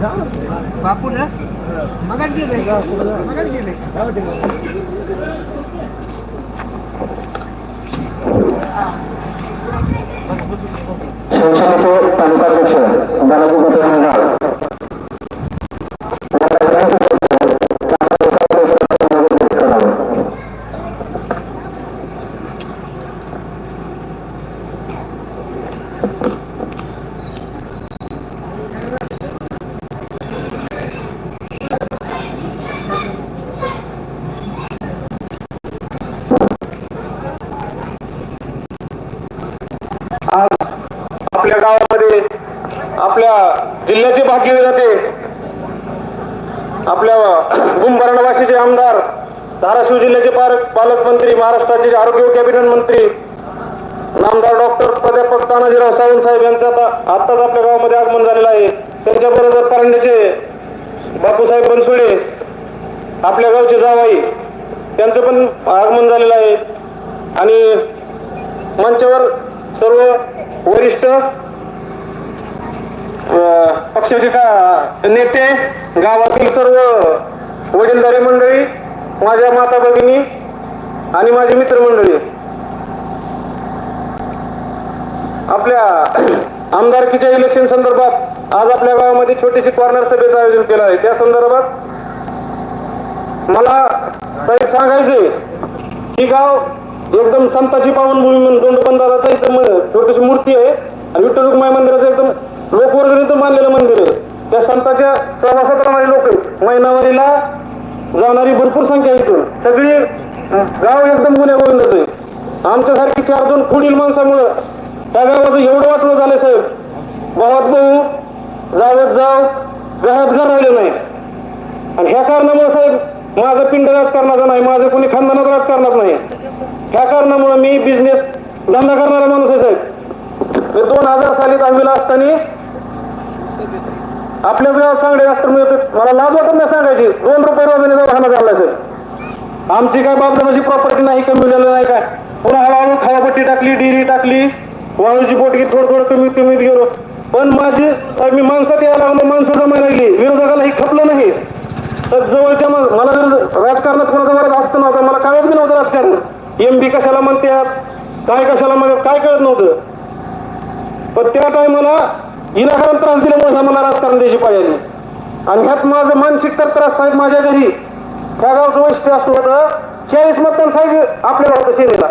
बापू ना? मगाच गेले मगाच गेले शिवसेनेचे तालुकाध्यक्ष बालाजी पटेल गाव आपल्या गावामध्ये आपल्या जिल्ह्याचे भाग्यविधाते आपल्या कुंभरणवासीचे आमदार धाराशिव जिल्ह्याचे पालक पालकमंत्री महाराष्ट्राचे आरोग्य कॅबिनेट मंत्री नामदार डॉक्टर प्राध्यापक तानाजीराव सावंत साहेब यांचं आता आत्ताच आपल्या गावामध्ये आगमन झालेलं आहे. त्यांच्याबरोबर परंड्याचे बापूसाहेब बनसोडे आपल्या गावचे जावाई त्यांचं पण आगमन झालेलं आहे. आणि मंचावर सर्व वरिष्ठ पक्षाचे का नेते गावातील सर्व वडीलधारी मंडळी माझ्या माता भगिनी आणि माझी मित्रमंडळी आपल्या आमदारकीच्या इलेक्शन संदर्भात आज आपल्या गावामध्ये छोटीशी कॉर्नर सभेचं आयोजन केलं आहे. त्या संदर्भात मला साहेब सांगायचे की गाव एकदम संताची पावनभूमी म्हणून दोंडबंधाराचा एकदम छोटीशी मूर्ती आहे. आणि विठ्ठल रुक्माई मंदिराचं एकदम लोकवर्गणीचं मानलेलं मंदिर आहे. त्या संतांच्या सहवासात राहणारी लोक महिनावारीला जाणारी भरपूर संख्या आहे इथून. सगळी गाव एकदम गुन्हे गोविंदाच आहे. आमच्यासारखी चार दोन पुढील माणसामुळं त्या गावाचं एवढं वाटलं झालं साहेब. भावात भाऊ जावत जाव घरात घर राहिलं नाही. आणि ह्या कारणामुळे साहेब माझं पिंड राजकारणाचं नाही माझं कोणी खानदानात राजकारणात नाही. ह्या कारणामुळे मी बिझनेस धंदा करणारा माणूस आहे साहेब मी दोन हजार साली दहावीला असताना आपल्या वेळा चांगले असतं मला लाज वाटत नाही सांगायची. दोन रुपये रोजाने दवाखाना झाला आमची काय बाबदाची प्रॉपर्टी नाही कमी नाही काय? पुन्हा हळूहळू खावापट्टी टाकली डिरी टाकली. वाळूची बोटगी थोडं थोडं कमी कमीत गेलो. पण माझी मी माणसात यायला लागलो माणसं जमायला लागली. विरोधकालाही खपलं नाही. तर जवळच्या मग मला जर राजकारणात कोणाचा बरं हस्त नव्हता. मला कळत बी नव्हतं राजकारण. एम बी कशाला म्हणतात काय कशाला म्हणतात काय कळत नव्हतं. पण त्या टायमाला इलाहान त्रास दिल्यामुळे मला राजकारण द्यायची पाहिजे आणि ह्यात माझं मानसिक तर त्रास साहेब माझ्या घरी त्या गावचं वैशिष्ट्य असं होतं चाळीस मतदान साहेब आपल्याला होतं सेनेला.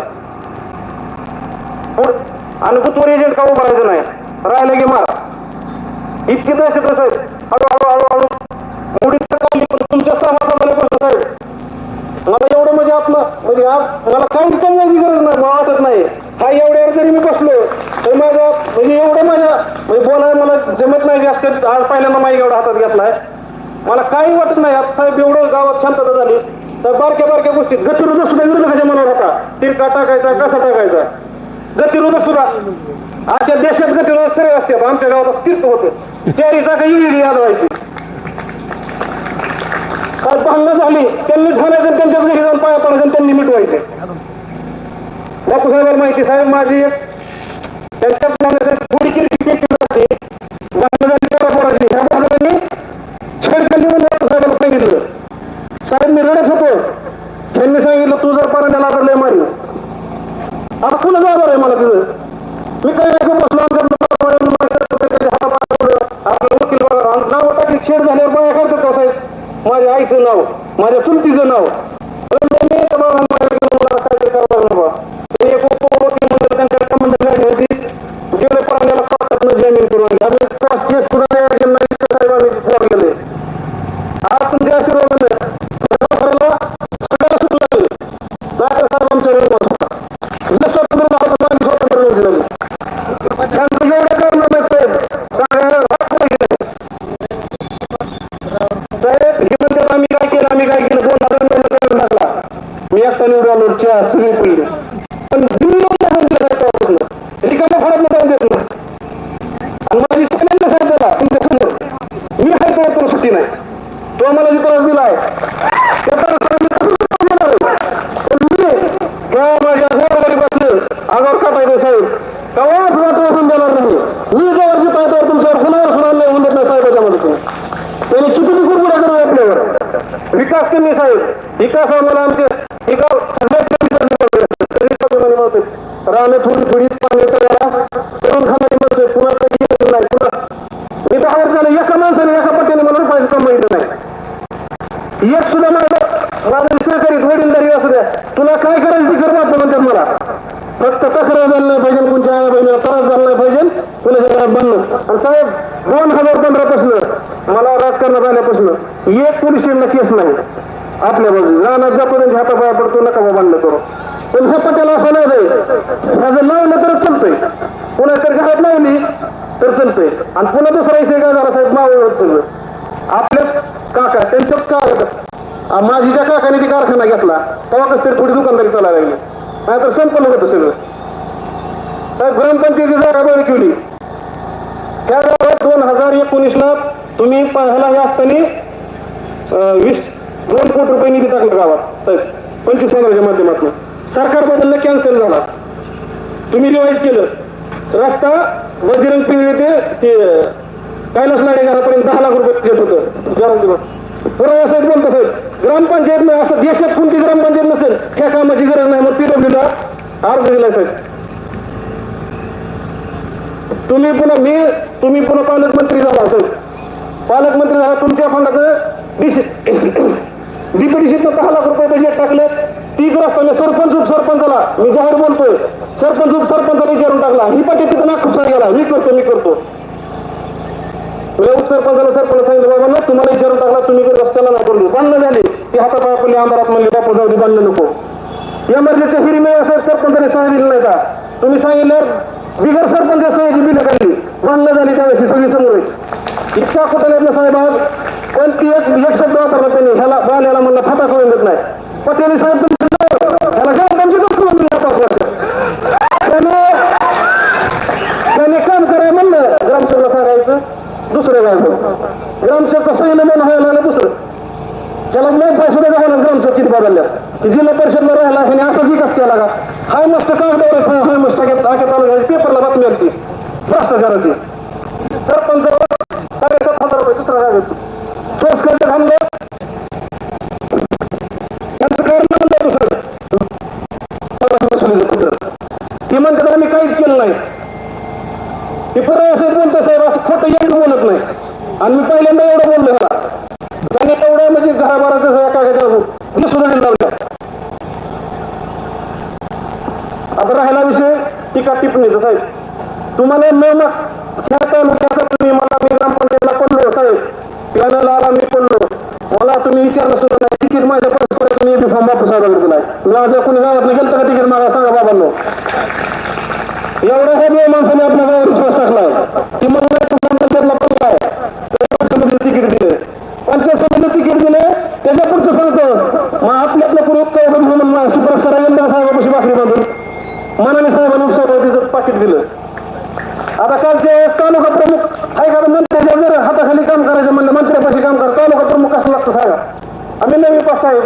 आणि कुतवर एजंट का उभं राहायचं नाही. राहिलं की मारा. इतकी दहशत साहेब. हळूहळू हळूहळू हळू हळू. पण तुमच्या सहवासाला साहेब मला एवढं म्हणजे आपलं म्हणजे आज मला काहीच कमवायची गरज नाही मला वाटत नाही हा एवढ्यावर जरी मी बसलो तर माझं म्हणजे एवढं माझ्या म्हणजे बोलायला मला जमत नाही जास्त आज पहिल्यांदा माईक एवढा हातात घेतलाय. मला काही वाटत नाही आता साहेब एवढं गावात शांतता झाली. तर बारक्या बारक्या गोष्टीत गतिरोधक सुद्धा विरोधकाच्या मनावर होता? तिरका टाकायचा कसा टाकायचा? गतिरोधक सुद्धा आजच्या देशात गतिरोधक सर्व असतात. आमच्या गावात तीर्थ होतं. त्यारीचा जागा इडी याद व्हायची. काल भांडणं झाली. त्यांनी झाल्याचं त्यांच्याच घरी जाऊन पाया पडायचं त्यांनी मिटवायचे. बापूसाहेबांना माहिती साहेब माझी एक त्यांच्या नावाने थोडी किरकिर केली जाते भांडणं झाली तेवढा पोराची ह्या भांडणांनी छेडखाली म्हणून बापू साहेबांना सांगितलं साहेब मी रडत होतो त्यांनी सांगितलं तू जर पर्यंत आला तर लय मारी आता पुन्हा जाणार आहे मला तिथं मी काय नाही बसलो आपलं वकील बघा आणि नाव टाकली छेड झाल्यावर बाया करतात का साहेब माझ्या आईचं नाव माझ्या चुलतीचं नाव रडलो मी तर बाबा मला मला काहीतरी करावं लागलं बा ते एक उपवकील म्हणलं त्यांच्या संबंध गाडी होती गेले पाण्याला कोर्टातनं जामीन करून कवाच वाट वाटून देणार नाही. मी वर्षी पाहतो तुमच्यावर कुणावर सुनार नाही होऊन नाही साहेब त्याच्यामध्ये त्यांनी किती कुरबुडा करू आपल्यावर विकास त्यांनी साहेब. विकास आम्हाला आमचे एका राहणं थोडी थोडी पाणी काहीच नाही. आपल्या बाजू रानात हाता पाया पडतो नका बाबा बांधलं करू. पण हे पटेल असं नाही जाईल ह्याचं लावलं तर चालतंय. पुन्हा तर घरात लावली तर चलतंय. आणि पुन्हा दुसरा विषय काय झाला साहेब? मावळ होत सगळं आपल्याच काका त्यांच्याच का माझी ज्या काकाने ती कारखाना घेतला तेव्हा कसं तरी थोडी दुकानदारी चालायला लागली. नाहीतर संपलं होतं सगळं. साहेब ग्रामपंचायती जागा बळी केली. त्या दोन हजार एकोणीसला तुम्ही पाहायला हे असताना वीस दोन कोटी रुपये निधी टाकला गावात साहेब. पंचवीस पंधराच्या माध्यमातून. सरकार बदललं कॅन्सल झाला. तुम्ही रिवाईज केलं. रस्ता बजरंग पिंगळे ते कैलास लाडे घरापर्यंत दहा लाख रुपये देत होतं. जरा पुरावा साहेब बोलतो साहेब. ग्रामपंचायत नाही असं देशात कोणती ग्रामपंचायत नसेल. ह्या कामाची गरज नाही मग पीडब्ल्यूला अर्ज दिलाय साहेब. तुम्ही पुन्हा मी तुम्ही पुन्हा पालकमंत्री झाला साहेब. पालकमंत्री झाला तुमच्या फंडाचं डीपीडीसीतनं दहा लाख रुपये बजेट टाकले. तीच रस्ता म्हणजे सरपंच उपसरपंचाला मी जाहीर बोलतोय सरपंच उपसरपंचाला विचारून टाकला. ही पाठी तिथं खूप गेला. मी करतो मी करतो. म्हणजे उपसरपंचाला सरपंच सांगितलं बाबा ना तुम्हाला विचारून टाकला तुम्ही जर रस्त्याला ना करून बांधणं झाली ती हातापाया पडली आमदारात म्हणले बापू जाऊ दे बांधणं नको. एमर्जन्सी हिरी मिळेल साहेब सरपंचाने सांगितलं नाही का? तुम्ही सांगितलं बिगर सरपंच सांगायची बिलं काढली. बांधणं झाली त्यावेळेस सगळी समोर इतका कुठं साहेब आज पण ती एक एक शब्द वापरला त्यांनी. ह्याला बाल्याला म्हणलं फाटा करून देत नाही. पटेली साहेब तुमचं ह्याला काय तुमची करून पाच वर्ष त्याने त्याने काम करायला म्हणलं ग्रामसेवकला सांगायचं दुसरं काय कसं सही मन व्हायला लागलं दुसरं. त्याला नाही पैसे द्या ग्रामसेवक किती बदलल्या. की जिल्हा परिषदला राहिला ह्याने असं विकास केला का? हा मस्त का हाय मस्त आख्या तालुक्यात पेपरला बातमी आली भ्रष्टाचाराची सरपंच साडेसात हजार रुपये दुसरा काय सोस कर्ज थांबलं त्यांचं कारण म्हणलं दुसरं वसुलीचं कुठं ती म्हणतात आम्ही काहीच केलं नाही ते परवा असं बोलतो साहेब असं खोटं एक बोलत नाही आणि मी पहिल्यांदा एवढं बोललो ह्याला. त्याने एवढं म्हणजे घराबाराचं सगळ्या कागाच्या हे सुद्धा लावल्या आता राहिला विषय टीका टिप्पणीचा साहेब. तुम्हाला न मग ह्या तालुक्याचा तुम्ही मला मी ग्रामपंचायतला पडलो साहेब पॅनल आला मी पडलो. मला तुम्ही विचारलं सुद्धा नाही. तिकीट माझ्या परस्पर तुम्ही फॉर्म वापस आधार दिलाय माझ्या कुणी गावात गेलं का तिकीट मला सांगा बाबांनो. एवढं हे माणसाने आपल्या गावावर विश्वास टाकलाय ती म्हणून पंचायतला पडलाय तिकीट दिले पंचायत समितीला तिकीट दिले त्याच्या पुढचं सांगतो मग आपल्या आपल्या पुढे उपचार म्हणून शिफारस करा यंदा साहेबापाशी भाकरी बांधून मनाने साहेबांनी उपसभापतीचं पाकिट दिलं आता कालचे तालुका प्रमुख आहे का मंत्र्याच्या जर हाताखाली काम करायचं म्हणलं मंत्र्यापाशी काम करा. तालुका प्रमुख कसं लागतं सांगा? आम्ही नवी पास आहे.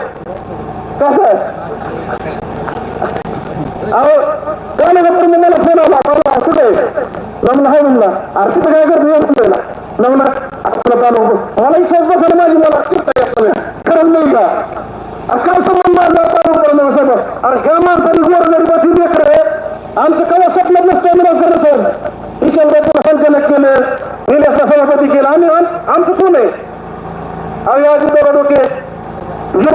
कसं आहे? अहो तालुका प्रमुख मला फोन आला. तालुका कुठे आहे? आहे म्हणला. अरे तिथं काय करतो? येत नाही आपला तालुका मला विश्वास बसायला माझी मला खरंच नाही का? अरे काय संबंध माझा तालुका प्रमुख साहेब. अरे ह्या माणसाने गोरगरिबाची लेकर आहे आमचं कवा स्वप्नात नसतं मी खरं साहेब ईशानबाईला संचालक केलं निलेशला सभापती केलं आम्ही आम- आमचं कोण आहे आम्ही आधी दोघा डोके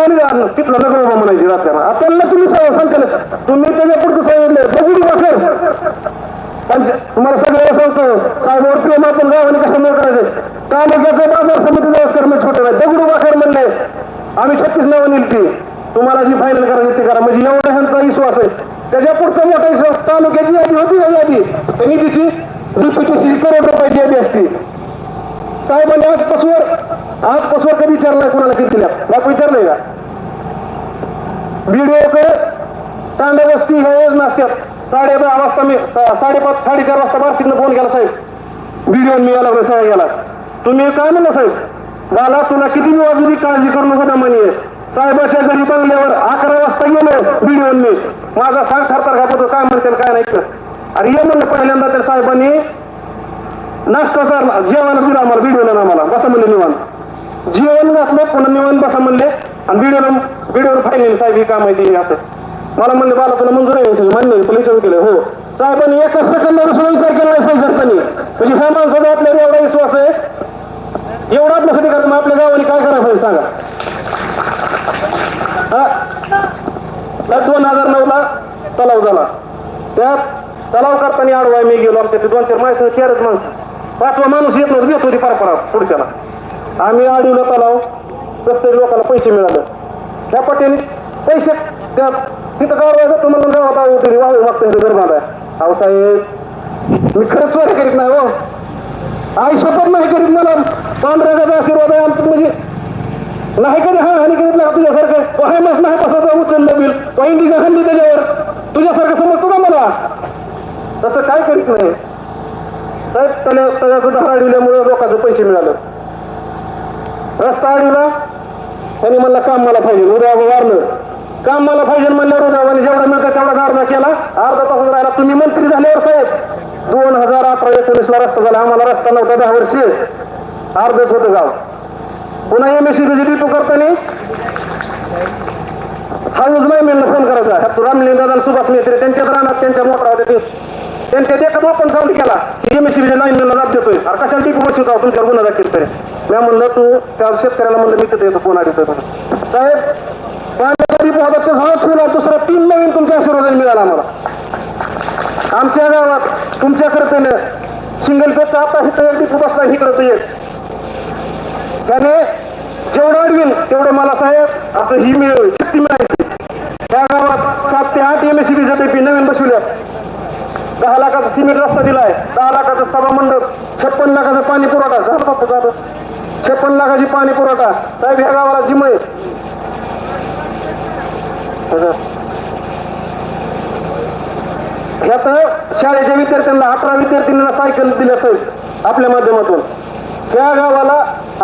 गिरवली आणलं तिथलं नगर बाबा म्हणायची रस्त्याला आता त्यांना तुम्ही स- संचालक तुम्ही त्याच्या पुढचं सांगितलं. बघून वाकर तुम्हाला सगळ्याला सांगतो. साहेबावर प्रेम आपण गावाने कसं न करायचं? तालुक्याचं बाजार समिती व्यवस्था मी म्हणजे छोटे नाही. दगडू वाकर म्हणले आम्ही छत्तीस नावं निघते तुम्हाला जी फायनल करायची ती करा. म्हणजे एवढा ह्यांचा विश्वास आहे. त्याच्या पुढचा मोठा विश्वास तालुक्याची यादी होती या यादी? तर निधीची डीपीटीसी करोड रुपयाची यादी असते. साहेबांनी आजपासून आजपासून कधी विचारलाय कोणाला किती दिल्या? बाप विचारलंय का? व्हिडिओ तांडा वस्ती ह्या योजना असतात. साडेदहा वाजता मी साडेपाच साडेचार वाजता बार्शीतनं फोन केला साहेब. व्हिडिओ मी याला साहेब गेला. तुम्ही काय म्हणलं साहेब. मला तुला किती वाजली काळजी करू नको म्हणे साहेबाच्या घरी बंगल्यावर अकरा वाजता गेलो व्हिडिओ मी. माझा सांग ठरतर घालतो काय म्हणते काय नाही तर. अरे ये म्हणलं पहिल्यांदा त्या साहेबांनी नाश्ता चारला जेवण दिलं आम्हाला व्हिडिओला आम्हाला. बसा म्हणले निवान जेवण घातलं पुन्हा निवान बसा म्हणले. आणि व्हिडिओ व्हिडिओ फायनल साहेब ही काम आहे असं. मला म्हणले बाला तुला मंजूर आहे असेल मान्य आहे तुला विचार केलं हो. साहेबांनी एका सेकंदावर सुद्धा विचार केला असेल सरकारने म्हणजे ह्या माणसाचा आपल्याला एवढा विश्वास आहे? एवढा आपल्यासाठी करतो मग आपल्या गावाने काय करायला पाहिजे सांगा? हा? दोन हजार नऊला तलाव झाला. त्यात तलाव करताना आडवाय मी गेलो आमच्या ते दोन चार माणसं चारच माणसं. पाचवा माणूस येत नव्हतं येत होती परपरा पुढच्याला. आम्ही आडवलं तलाव. प्रत्येक लोकांना पैसे मिळाले. त्या पटीने पैसे त्या तिथं गावायचं तुम्हाला गावात आता तरी वाहू मागतो घर माझा अहो साहेब मी खरंच चोरी करीत नाही हो. आई शपथ नाही करीत मला. पांढऱ्याचा आशीर्वाद आहे आमचं म्हणजे. नाही कधी हा हानी करीत नाही तुझ्यासारखं? वाहे मस्त नाही तसं उचललं बिल. इंडिका हल्ली त्याच्यावर. तुझ्यासारखं समजतो का मला? तसं काय करीत नाही. साहेब तल्या तळ्याचं धार अडविल्यामुळे लोकांचं पैसे मिळालं. रस्ता अडविला. त्यांनी म्हणलं काम मला पाहिजे. उद्या वारलं. काम मला पाहिजे म्हणल्यावर उद्यावाने जेवढा मिळतं तेवढा अर्धा केला. अर्धा तासात राहिला. तुम्ही मंत्री झाल्यावर साहेब दोन हजार अठरा एकोणीसला रस्ता झाला. आम्हाला रस्ता नव्हता दहा वर्षे. अर्धच होतं गाव. पुन्हा एम एस सी तू करताना हा नाही मिळणं फोन करायचा. तू रामलिंग दादा सुभाष मेत्रे त्यांच्याच राहणार त्यांच्या मोठा होते त्यांच्या देखत ओपन साऊंड केला. की एम एस सी नाही मिळणं लाभ देतोय. अरे कशाला बसू बसवतो तुमच्यावर गुन्हा दाखल तरी मी म्हणलं तू त्या शेतकऱ्याला म्हणलं मी तिथे येतो फोन आली साहेब पाण्यासाठी पोहतात ते झाड दुसरा तीन नवीन तुमच्या आशीर्वादाने मिळाला आम्हाला. आमच्या गावात तुमच्या कृपेने सिंगल पेचा आता हे एक डिपो बसला इकडं तो एक. त्याने जेवढं अडवील तेवढं मला साहेब असं ही मिळेल शक्ती मिळायची. त्या गावात सात ते आठ एम एस सी पी नवीन बसविल्या दहा लाखाचा सिमेंट रस्ता दिलाय दहा लाखाचा सभा मंडप छप्पन लाखाचा पाणी पुरवठा झालं फक्त झालं. छप्पन लाखाची पाणी पुरवठा. साहेब ह्या गावाला जिम आहे ह्यात शाळेच्या विद्यार्थ्यांना अठरा विद्यार्थ्यांना सायकल दिल्या साहेब आपल्या माध्यमातून. त्या गावाला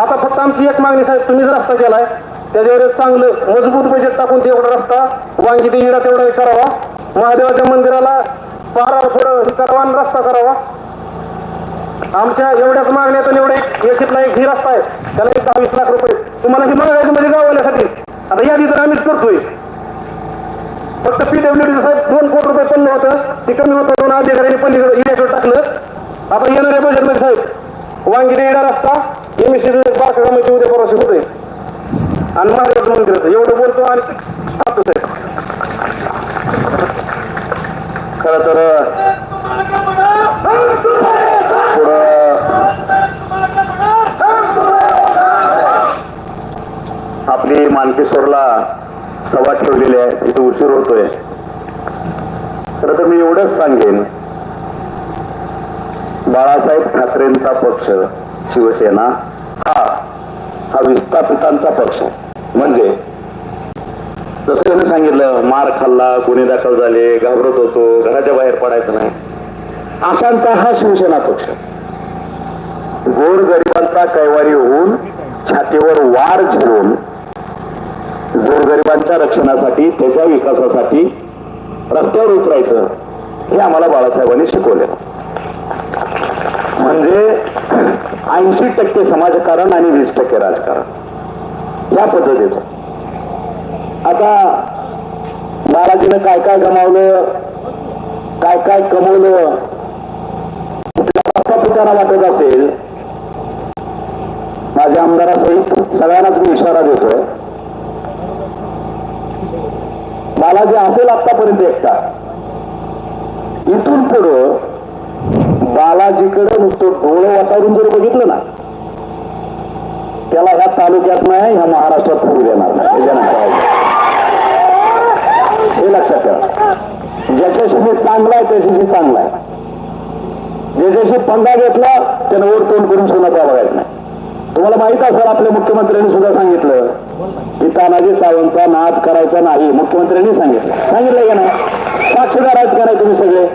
आता फक्त आमची एक मागणी साहेब तुम्हीच रस्ता केलाय. त्याच्यावर एक चांगलं मजबूत बजेट टाकून तेवढा रस्ता वांगी ते इडा तेवढा करावा. महादेवाच्या मंदिराला पारा थोडं हे करावा आणि रस्ता करावा. आमच्या एवढ्याच मागण्यातून एवढे याच्यातला एक ही रस्ता आहे त्याला एक दहा वीस लाख रुपये. तुम्हाला ही मागायचं म्हणजे गावण्यासाठी आता यादी तर आम्हीच करतोय. फक्त पीडब्ल्यूडी साहेब दोन कोटी रुपये पन्न होतं ते कमी होतं दोन अधिकाऱ्यांनी पलीकडे इलेक्ट्रो टाकलं. आता येणाऱ्या बजेटमध्ये साहेब वांगी येणार रस्ता एम एस उद्या परवाशी होते आणि महादेवाचं मंदिर एवढं बोलतो आणि थांबतो साहेब खर तर पुढं आपली मानकेश्वरला सभा ठेवलेली आहे. तिथे उशीर होतोय. खरं तर मी एवढंच सांगेन. बाळासाहेब ठाकरेंचा पक्ष शिवसेना हा हा विस्थापितांचा पक्ष. म्हणजे जसं त्याने सांगितलं मार खाल्ला गुन्हे दाखल झाले घाबरत होतो घराच्या बाहेर पडायचं नाही. अशांचा हा शिवसेना पक्ष. गोरगरिबांचा कैवारी होऊन छातीवर वार झेलून गोरगरिबांच्या रक्षणासाठी त्याच्या विकासासाठी रस्त्यावर उतरायचं हे आम्हाला बाळासाहेबांनी शिकवले. म्हणजे ऐंशी टक्के समाजकारण आणि वीस टक्के राजकारण. या पद्धतीचं. आता बालाजीनं काय काय गमावलं काय काय कमवलं पिताना वाटत असेल माझ्या आमदारासहित सगळ्यांनाच मी इशारा देतोय बालाजी असेल आतापर्यंत एकटा. इथून पुढं बालाजीकडे नुसतं डोळे वाटारून जर बघितलं ना त्याला ह्या तालुक्यात नाही ह्या महाराष्ट्रात पुढे देणार नाही. हे लक्षात ठेवा. ज्याच्याशी मी चांगला आहे त्याच्याशी चांगला आहे. ज्याच्याशी पंगा घेतला त्यानं वर तोंड करून सुद्धा बघायचं नाही. तुम्हाला माहीत असेल आपल्या मुख्यमंत्र्यांनी सुद्धा सांगितलं की तानाजी सावंतचा नाद करायचा नाही मुख्यमंत्र्यांनी सांगितलं. सांगितलं का नाही? साक्षीदार आहेत का नाही तुम्ही सगळे?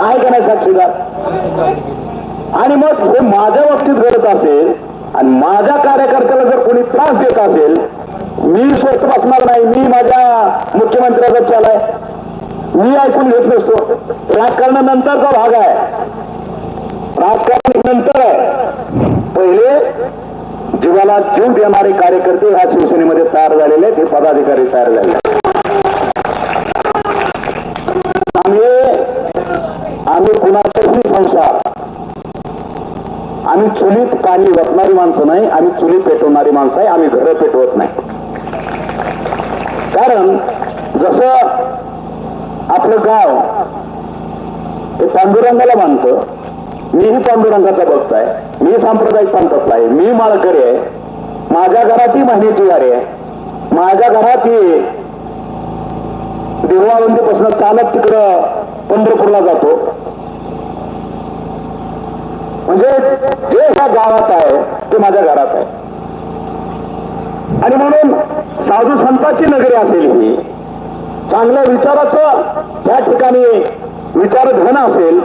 आहे का नाही साक्षीदार? आणि मग हे माझ्या बाबतीत घडत असेल आणि माझ्या कार्यकर्त्याला जर कोणी त्रास देत असेल मी स्वस्त बसणार नाही मी माझ्या मुख्यमंत्र्याचा चालाय मी ऐकून घेत नसतो. राजकारणानंतरचा भाग आहे. राजकारण नंतर जीवाला जीव देणारे कार्यकर्ते ह्या शिवसेनेमध्ये तयार झालेले आहेत हे पदाधिकारी तयार झालेले आहेत. आम्ही आम्ही कुणाचाही संसार आम्ही चुलीत पाणी वतणारी माणसं नाही आम्ही चुली पेटवणारी माणसं आहे आम्ही घरं पेटवत नाही कारण जसं आपलं गाव हे पांडुरंगाला मानतं मीही पांडुरंगाचा भक्त आहे मी सांप्रदायिक पंथातला आहे मी माळकरी आहे. माझ्या घरात ही महिन्याची वारी आहे. माझ्या घरात ही देवावंदीपासून चालत तिकडं पंढरपूरला जातो. म्हणजे जे ह्या गावात आहे ते माझ्या घरात आहे. आणि म्हणून साधू संतांची नगरी असेल ही चांगल्या विचाराचं या ठिकाणी विचारधन असेल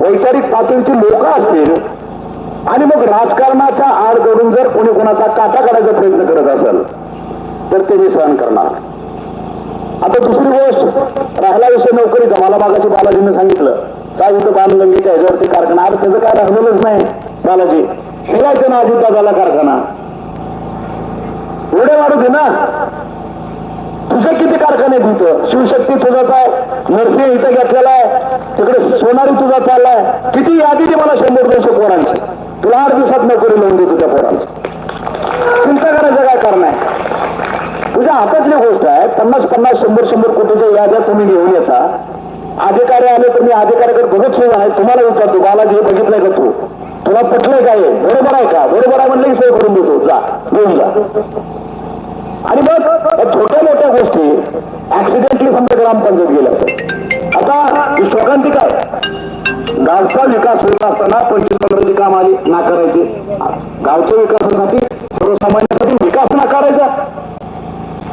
वैचारिक पातळीची लोक असतील आणि मग राजकारणाच्या आड करून जर कोणी कोणाचा काटा काढायचा प्रयत्न करत असेल तर ते मी सहन करणार. आता दुसरी गोष्ट राहिला विषय नोकरीचा. मला मागाशी बालाजीने सांगितलं काय होतं बालगंगेच्या ह्याच्यावरती कारखाना? आता त्याचं काय राहिलेलंच नाही बालाजी. फिरायचं ना अजितदादाला कारखाना. एवढे वाढू दे ना. तुझे किती कारखाने तिथं शिवशक्ती तुझाच आहे नरसिंह इथं घेतलेला आहे. तिकडे सोनारी तुझा चाललाय. किती यादी दे मला शंभर दोनशे पोरांची. तुला आठ दिवसात नोकरी लावून देतो त्या पोरांची चिंता करायचं काय कारण आहे? तुझ्या हातातली गोष्ट आहे पन्नास पन्नास शंभर शंभर कोटीच्या याद्या तुम्ही घेऊन येता. अधिकारी आले तर मी अधिकाऱ्याकडे बघत सुद्धा आहे तुम्हाला विचारतो बालाजी जे बघितलंय का तू? तुला पटलंय काय हे? बरोबर आहे का? बरोबर आहे म्हणलं की सोय करून देतो जा घेऊन जा. आणि मग छोट्या मोठ्या गोष्टी ऍक्सिडेंटली समजा ग्रामपंचायत गेल्या आता ही शोकांती काय गावचा विकास होत असताना पंचवीस पंधराची काम आली नाकारायची गावच्या विकासासाठी सर्वसामान्यांसाठी विकास नाकारायचा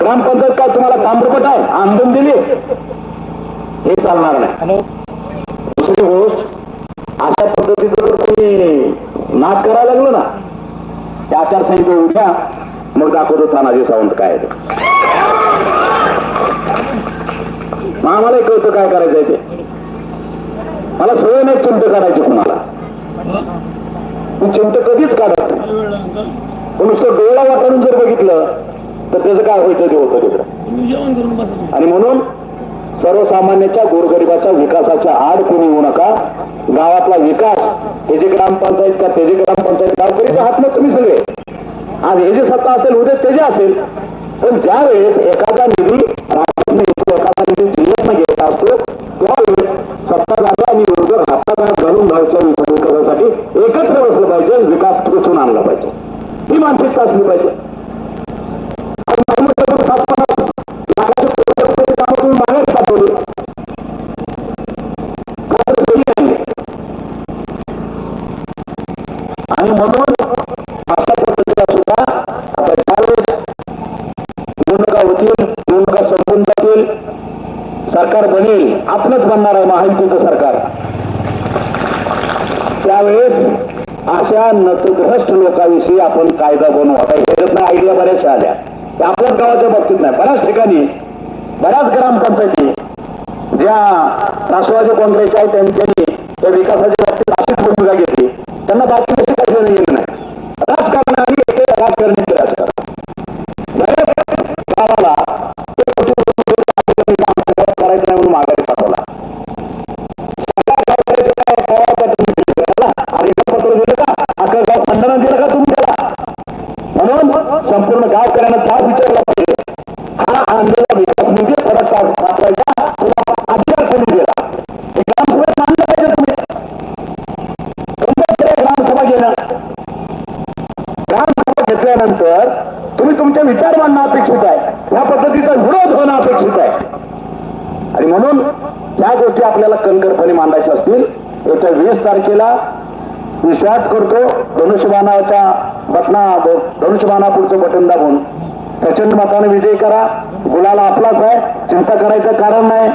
ग्रामपंचायत काय तुम्हाला ताम्रपट आहे? आमदन दिली हे चालणार नाही. दुसरी गोष्ट अशा पद्धतीचं जर तुम्ही नाक करायला लागलो ना त्या आचारसंहिता उद्या मग दाखवतो तानाजी सावंत काय आम्हालाही कळतं काय करायचं आहे ते. मला सवय नाही चिंत काढायची कुणाला. मी चिंत कधीच काढत पण नुसतं डोळा वाटारून जर बघितलं तर त्याचं काय व्हायचं ते होतं तिकडं. आणि म्हणून सर्वसामान्याच्या गोरगरिबाच्या विकासाच्या आड कोणी येऊ नका. गावातला विकास हे जे ग्रामपंचायत का ते जे ग्रामपंचायत गावकरीच्या हातनं तुम्ही सगळे. आज हे जे सत्ता असेल उद्या ते जे असेल पण ज्या वेळेस एखादा निधी राज्यातनं येतो एखादा निधी जिल्ह्यातनं घ्यायचा असतो त्यावेळेस सत्ताधारा आणि विरोधक हातात घालून गावच्या विकासासाठी एकत्र बसलं पाहिजे विकास कुठून आणला पाहिजे ही मानसिकता असली पाहिजे आणि मालमत्ता सात पन्नास लाखाच्या कोटी रुपयाची कामं तुम्ही मागे पाठवली का तर सोयी नाही. आणि म्हणून अशा पद्धतीला सुद्धा आता ज्यावेळेस निवडणुका होतील निवडणुका संपून जातील सरकार बनेल आपलंच बनणार आहे महायुतीचं सरकार. त्यावेळेस अशा नतद्रष्ट लोकांविषयी आपण कायदा बनवू. आता ह्याच्यातनं आयडिया बऱ्याचशा आल्या. त्या आपल्याच गावाच्या बाबतीत नाही. बऱ्याच ठिकाणी बऱ्याच ग्रामपंचायती ज्या राष्ट्रवादी काँग्रेसच्या आहेत त्यांनी त्या विकासाच्या बाबतीत अशीच भूमिका घेतली. त्यांना बाकी संपूर्ण गावकऱ्यांना त्या विचारला पाहिजे. हा आंदोलन विकास म्हणजे फरक पाठवायचा तुला अधिकार करून दिला ग्रामसभेत मानलं पाहिजे तुम्ही? कंपल्सरी ग्रामसभा घेणं ग्रामसभा घेतल्यानंतर तुम्ही तुमचे विचार मांडणं अपेक्षित आहे. या पद्धतीचा विरोध होणं अपेक्षित आहे. आणि म्हणून या गोष्टी आपल्याला कणकरपणे मांडायच्या असतील. येत्या वीस तारखेला विश्वास करतो. धनुष्यबाणाच्या बटना धनुष्यबाणापूरचं बटन दाबून. प्रचंड मताने विजय करा. गुलाला आपलाच आहे. चिंता करायचं कारण नाही.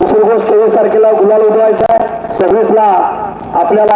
दुसरी गोष्ट तेवीस तारखेला गुलाल उडवायचा आहे. सव्वीसला आपल्याला